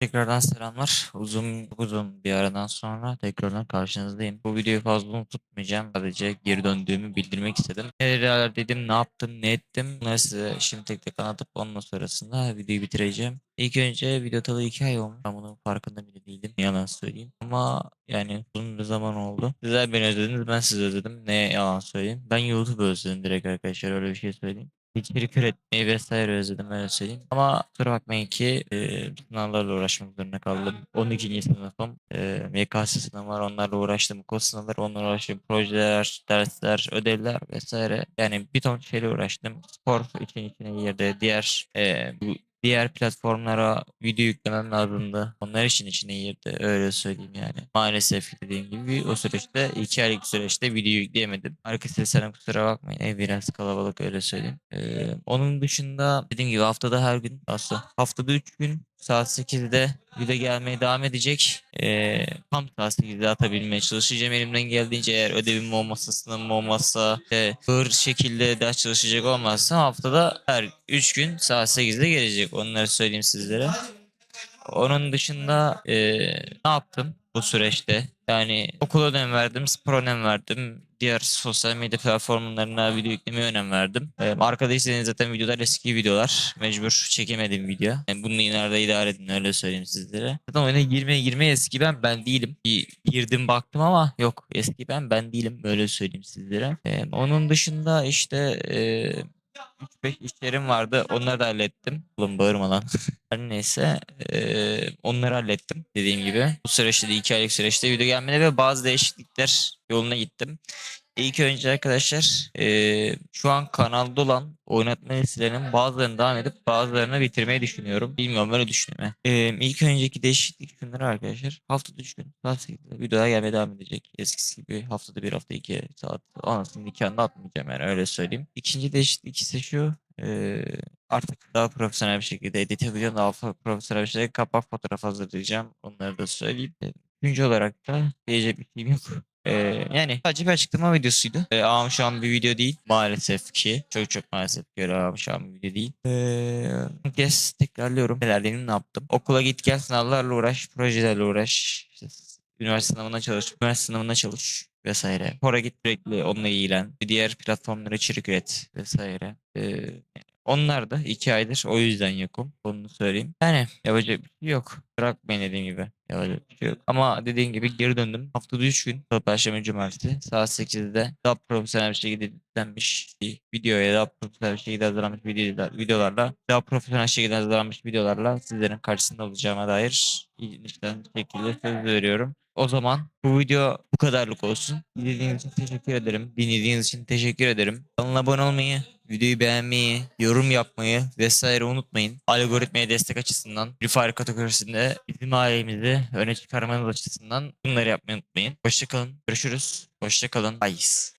Tekrardan selamlar. Uzun uzun bir aradan sonra tekrardan karşınızdayım. Bu videoyu fazla uzun tutmayacağım. Sadece geri döndüğümü bildirmek istedim. Neler dedim, ne yaptım, ne ettim. Bunları size şimdi tek tek anlatıp ondan sonrasında videoyu bitireceğim. İlk önce video talı 2 ay olmuş. Ben bunun farkında bile değildim. Yalan söyleyeyim. Ama yani uzun bir zaman oldu. Sizler beni özlediniz, ben sizi özledim. Ne yalan söyleyeyim. Ben YouTube özledim direkt arkadaşlar öyle bir şey söyleyeyim içerik üretmeyi vesaire özledim öyle söyleyeyim. Ama kusura bakmayın ki e, sınavlarla uğraşmak zorunda kaldım. 12. sınıfım. E, MKS sınavı var onlarla uğraştım. Kod sınavları onlarla uğraştım. Projeler, dersler, ödevler vesaire. Yani bir ton şeyle uğraştım. Spor için içine girdi. Diğer e, diğer platformlara video yüklemem lazımdı. Onlar için içine girdi. Öyle söyleyeyim yani. Maalesef dediğim gibi o süreçte iki aylık süreçte video yükleyemedim. Arkadaşlar sana kusura bakmayın. Ev biraz kalabalık öyle söyleyeyim. Ee, onun dışında dediğim gibi haftada her gün aslında haftada 3 gün saat 8'de video gelmeye devam edecek. Ee, tam saat 8'de atabilmeye çalışacağım elimden geldiğince eğer ödevim olmazsa sınavım olmazsa e, hır şekilde ders çalışacak olmazsa haftada her 3 gün saat 8'de gelecek onları söyleyeyim sizlere. Onun dışında e, ne yaptım bu süreçte? Yani okula önem verdim, spor önem verdim. Diğer sosyal medya platformlarına video yüklemeye önem verdim. E, arkada izlediğiniz zaten videolar eski videolar. Mecbur çekemedim video. Yani bunu ileride idare edin öyle söyleyeyim sizlere. Zaten oyuna girmeye girmeye eski ben ben değilim. Bir girdim baktım ama yok eski ben ben değilim böyle söyleyeyim sizlere. E, onun dışında işte e, 3-5 işlerim vardı. Onları da hallettim. Oğlum bağırma lan. Her neyse eee, onları hallettim dediğim gibi. Bu süreçte de 2 aylık süreçte video gelmedi ve bazı değişiklikler yoluna gittim. İlk önce arkadaşlar eee, şu an kanalda olan oynatma listelerinin bazılarını devam edip bazılarını bitirmeyi düşünüyorum. Bilmiyorum öyle düşünüyorum. Eee ilk önceki değişiklik şunları arkadaşlar. Haftada 3 gün saat 8'de videolar gelmeye devam edecek. Eskisi gibi haftada bir hafta 2 saat anasını nikahını atmayacağım yani öyle söyleyeyim. İkinci değişiklik ise şu. eee, artık daha profesyonel bir şekilde editebiliyorum. Daha fa- profesyonel bir şekilde kapak fotoğraf hazırlayacağım. Onları da söyleyeyim. E, Üçüncü olarak da diyecek bir şeyim yok. Ee, yani sadece bir açıklama videosuydu. Ee, ama şu an bir video değil. Maalesef ki. Çok çok maalesef öyle ama şu an bir video değil. Ee, kez tekrarlıyorum. Neler benim ne yaptım. Okula git gel sınavlarla uğraş. Projelerle uğraş. İşte üniversite sınavına çalış. Üniversite sınavına çalış vesaire. Spora git sürekli onunla ilgilen. Diğer platformlara içerik üret vesaire. Ee, onlar da iki aydır o yüzden yokum. Onu söyleyeyim. Yani yapacak bir şey yok. Bırakmayın dediğim gibi. Yapacak bir şey yok. Ama dediğim gibi geri döndüm. Haftada 3 gün. Perşembe, Cumartesi. Saat 8'de daha profesyonel bir şekilde editlenmiş bir videoya daha profesyonel bir şekilde hazırlanmış videolar, videolarla daha profesyonel şekilde hazırlanmış videolarla sizlerin karşısında olacağıma dair içten şekilde söz veriyorum. O zaman bu video bu kadarlık olsun. İzlediğiniz için teşekkür ederim. Dinlediğiniz için teşekkür ederim. Kanala abone olmayı, videoyu beğenmeyi, yorum yapmayı vesaire unutmayın. Algoritmaya destek açısından, Free Fire kategorisinde bizim ailemizi öne çıkarmanız açısından bunları yapmayı unutmayın. Hoşçakalın. Görüşürüz. Hoşçakalın. Bye.